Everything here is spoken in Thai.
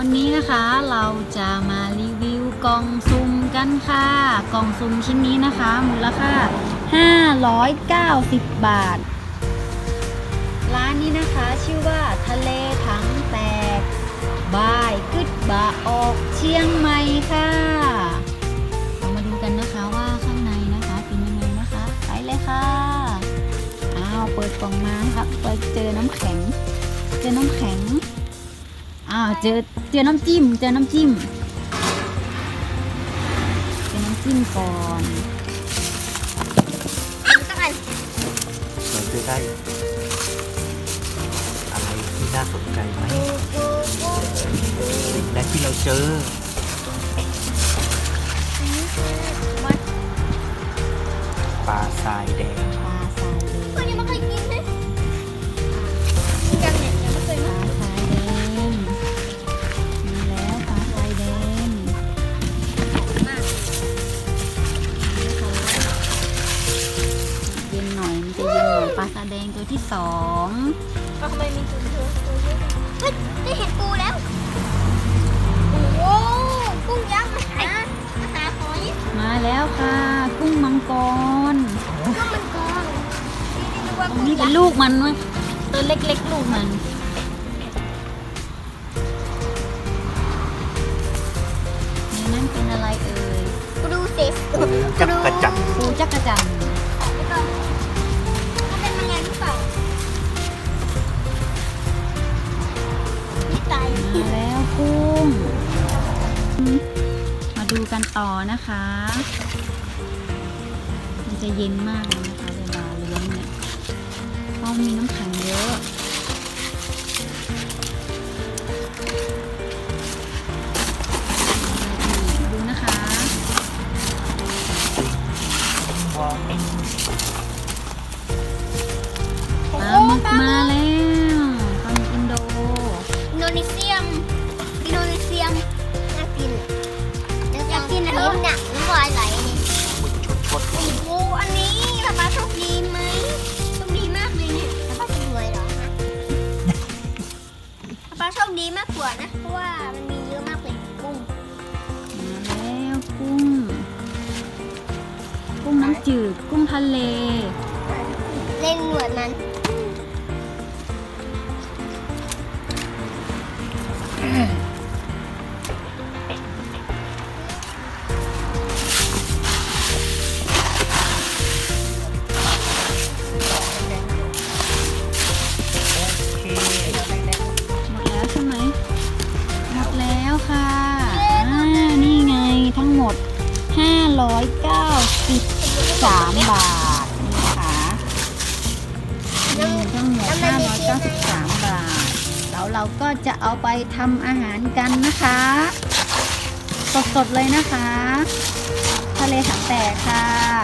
วันนี้นะคะเราจะมารีวิวกล่องซุ่มกันค่ะ กล่องซุ่มชิ้นนี้นะคะ มูลค่า 590 บาท ร้านนี้นะคะชื่อว่าทะเลถังแตกบายกึดบาออกเชียงใหม่ค่ะเรามาดูกันนะคะว่าข้างในนะคะเป็นยังไงนะคะไปเลยค่ะอ้าวเปิดกล่องมานะคะไปเจอน้ำแข็ง เจอน้ำแข็ง อ้าวเจอเจอน้ำจิ้ม เจอน้ำจิ้ม เจอน้ำจิ้มก่อนเราจะได้อะไรที่น่าสนใจไหมสิ่งแรกที่เราเจอปลาทรายแดง ย็นหน่อยปลาทรายแดงตัวที่สองทำไมมีจุดเธอตัวเยอะจังเฮ้ยได้เห็นปูแล้ว โอ้โหกุ้งยักษ์มาหามาหาหอยมาแล้วค่ะ กุ้งมังกรกุ้งมันกองนี่ดูว่าตรงกุ้งนี้ยัเป็กนษ์ลูกมันมั้งตัวเล็กๆลูกมันในนั้นเป็นอะไรเอ่ยดูสิปูจักกระจันปูจักรจันทร์ กันต่อนะคะ มันจะเย็นมากเลยนะคะ เวลาเลี้ยงเนี่ยเพราะมีน้ำแข็งเย คดีมากกว่านะ เพราะว่ามันมีเยอะมากเลยกุ้งมาแล้วกุ้ง กุ้งน้ำจืด กุ้งทะเล เล่นหนวดมันโอ 593 บาทนะคะทั้งหมด593 บาท แล้วเราก็จะเอาไปทำอาหารกันนะคะ สดๆเลยนะคะ ทะเลถังแตกค่ะ